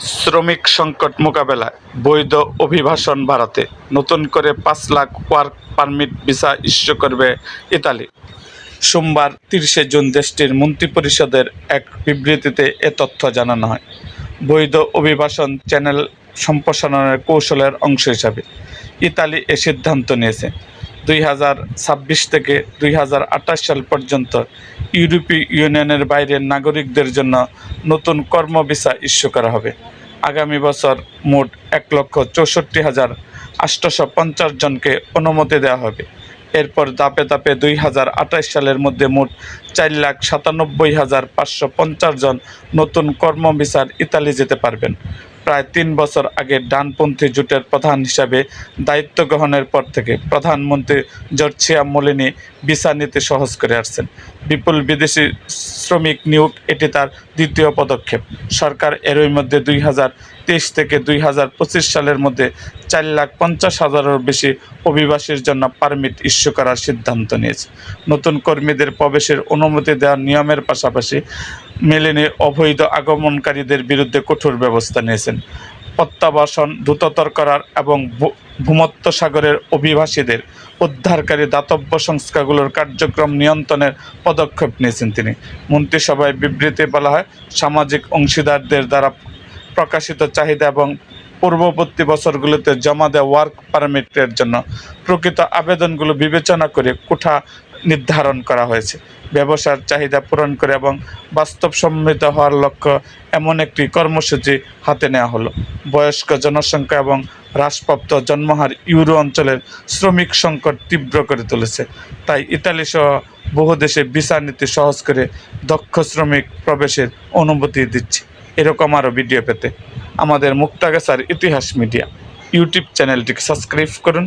শ্রমিক সংকট মোকাবেলায় বৈধ অভিবাসন বাড়াতে। নতুন করে পাঁচ lakh work permit visa issue করবে ইতালি। সোমবার তিরিশে জুন দেশটির মন্ত্রিপরিষদের এক বিবৃতিতে এ তথ্য জানানো হয়। বৈধ অভিবাসন চ্যানেল সম্প্রসারণের কৌশলের অংশ হিসাবে ইতালি এ সিদ্ধান্ত নিয়েছে। দুই হাজার ছাব্বিশ থেকে দুই হাজার আঠাশ সাল পর্যন্ত ইউরোপীয় ইউনিয়নের বাইরের নাগরিকদের জন্য নতুন কর্ম ভিসা ইস্যু করা হবে। আগামী বছর মোট এক লক্ষ চৌষট্টি হাজার আটশোশো পঞ্চাশ জনকে অনুমতি দেওয়া হবে। এরপর ধাপে ধাপে দুই হাজার আঠাশ সালের মধ্যে মোট চার লাখ সাতানব্বই হাজার পাঁচশো পঞ্চাশ জন নতুন কর্ম ভিসার ইতালি যেতে পারবেন। প্রায় তিন বছর আগে ডানপন্থী জোটের প্রধান হিসাবে দায়িত্ব গ্রহণের পর থেকে প্রধানমন্ত্রী জর্জিয়া মোলিনি ভিসা নিতে সহজ করে আসছেন। বিপুল বিদেশি শ্রমিক নিয়োগ, এটি তার দ্বিতীয় পদক্ষেপ। সরকার এরই মধ্যে দুই হাজার তেইশ থেকে দুই হাজার পঁচিশ সালের মধ্যে চার লাখ পঞ্চাশ হাজারেরও বেশি অভিবাসীর জন্য পারমিট ইস্যু করার সিদ্ধান্ত নিয়েছে। নতুন কর্মীদের প্রবেশের অনুমতি দেওয়ার নিয়মের পাশাপাশি মেলেনি অবৈধ আগমনকারীদের বিরুদ্ধে কঠোর ব্যবস্থা নিয়েছেন। প্রত্যাবাসন, দ্রুততর করার এবং ভূ- ভূমধ্য সাগরের অভিবাসীদের উদ্ধারকারী দাতব্য সংস্থাগুলোর কার্যক্রম নিয়ন্ত্রণের পদক্ষেপ নিয়েছেন তিনি। মন্ত্রিসভায় বিবৃতি বলা হয়, সামাজিক অংশীদারদের দ্বারা প্রকাশিত চাহিদা এবং পূর্ববর্তী বছরগুলোতে জমা দেওয়া ওয়ার্ক পারমিটের জন্য প্রকৃত আবেদনগুলো বিবেচনা করে কোঠা নির্ধারণ করা হয়েছে। ব্যবসার চাহিদা পূরণ করে এবং বাস্তবসম্মত হওয়ার লক্ষ্য এমন একটি কর্মসূচি হাতে নেওয়া হলো। বয়স্ক জনসংখ্যা এবং হ্রাসপ্রাপ্ত জন্মহার ইউরো অঞ্চলের শ্রমিক সংকট তীব্র করে তুলেছে। তাই ইতালি সহ বহু দেশে ভিসা নীতি সহজ করে দক্ষ শ্রমিক প্রবেশের অনুমতি দিচ্ছে। এরকম আরও ভিডিও পেতে আমাদের মুক্তাগাছার ইতিহাস মিডিয়া ইউটিউব চ্যানেলটিকে সাবস্ক্রাইব করুন।